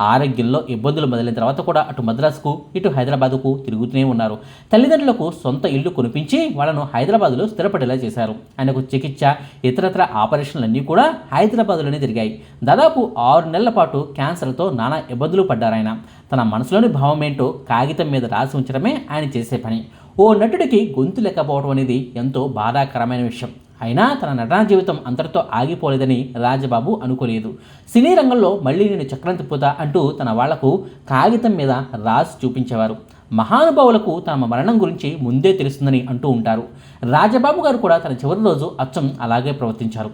ఆరోగ్యంలో ఇబ్బందులు మొదలైన తర్వాత కూడా అటు మద్రాసుకు ఇటు హైదరాబాద్కు తిరుగుతూనే ఉన్నారు. తల్లిదండ్రులకు సొంత ఇల్లు కొనిపించి వాళ్ళను హైదరాబాదులో స్థిరపడేలా చేశారు. ఆయనకు చికిత్స ఇతరత్ర ఆపరేషన్లన్నీ కూడా హైదరాబాదులోనే జరిగాయి. దాదాపు ఆరు నెలల పాటు క్యాన్సర్తో నానా ఇబ్బందులు పడ్డారాయన. తన మనసులోని భావం ఏంటో కాగితం మీద రాసి ఉంచడమే ఆయన చేసే పని. ఓ నటుడికి గొంతు లేకపోవడం అనేది ఎంతో బాధాకరమైన విషయం. అయినా తన నటనా జీవితం అంతటితో ఆగిపోలేదని రాజబాబు అనుకోలేదు. సినీ రంగంలో మళ్ళీ నేను చక్రం తిప్పుతా అంటూ తన వాళ్ళకు కాగితం మీద రాసి చూపించేవారు. మహానుభావులకు తమ మరణం గురించి ముందే తెలుస్తుందని అంటూ ఉంటారు. రాజబాబు గారు కూడా తన చివరి రోజు అచ్చం అలాగే ప్రవర్తించారు.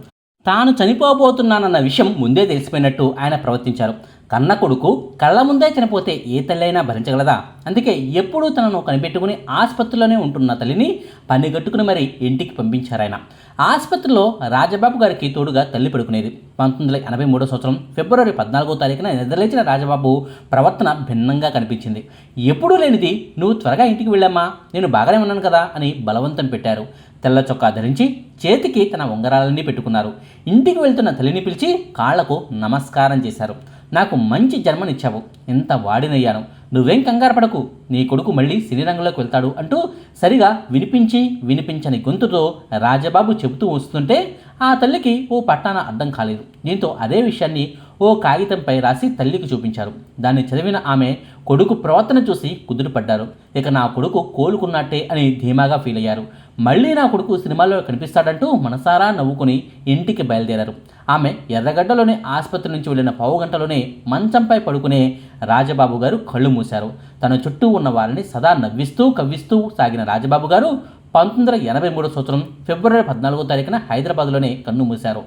తాను చనిపోబోతున్నానన్న విషయం ముందే తెలిసిపోయినట్టు ఆయన ప్రవర్తించారు. కన్న కొడుకు కళ్ళ ముందే చనిపోతే ఏ తల్లైనా భరించగలదా? అందుకే ఎప్పుడూ తనను కనిపెట్టుకుని ఆసుపత్రిలోనే ఉంటున్న తల్లిని పనిగట్టుకుని మరి ఇంటికి పంపించారాయన. ఆసుపత్రిలో రాజబాబు గారికి తోడుగా తల్లి పడుకునేది. పంతొమ్మిది వందల ఎనభై మూడో సంవత్సరం ఫిబ్రవరి పద్నాలుగో తారీఖున నిద్రలేచిన రాజబాబు ప్రవర్తన భిన్నంగా కనిపించింది. ఎప్పుడూ లేనిది నువ్వు త్వరగా ఇంటికి వెళ్ళమ్మా నేను బాగానే ఉన్నాను కదా అని బలవంతం పెట్టారు. తెల్ల చొక్కా ధరించి చేతికి తన ఉంగరాలన్నీ పెట్టుకున్నారు. ఇంటికి వెళ్తున్న తల్లిని పిలిచి కాళ్ళకు నమస్కారం చేశారు. నాకు మంచి జన్మనిచ్చావు. ఎంత వాడినయ్యాను. నువ్వేం కంగారు పడకు. నీ కొడుకు మళ్ళీ సినీ రంగంలోకి వెళ్తాడు అంటూ సరిగా వినిపించి వినిపించని గొంతుతో రాజబాబు చెబుతూ వస్తుంటే ఆ తల్లికి ఓ పట్టాన అర్థం కాలేదు. దీంతో అదే విషయాన్ని ఓ కాగితంపై రాసి తల్లికి చూపించారు. దాన్ని చదివిన ఆమె కొడుకు ప్రవర్తన చూసి కుదురుపడ్డారు. ఇక నా కొడుకు కోలుకున్నట్టే అని ధీమాగా ఫీల్ అయ్యారు మళ్ళీ నా కొడుకు సినిమాల్లో కనిపిస్తాడంటూ మనసారా నవ్వుకుని ఇంటికి బయలుదేరారు. ఆమె ఎర్రగడ్డలోని ఆసుపత్రి నుంచి వెళ్ళిన పావు గంటలోనే మంచంపై పడుకునే రాజబాబు గారు కళ్ళు మూశారు. తన చుట్టూ ఉన్న వారిని సదా నవ్విస్తూ కవ్విస్తూ సాగిన రాజబాబు గారు పంతొమ్మిది వందల ఎనభై మూడో సంవత్సరం ఫిబ్రవరి పద్నాలుగో తారీఖున హైదరాబాద్లోనే కన్ను మూశారు.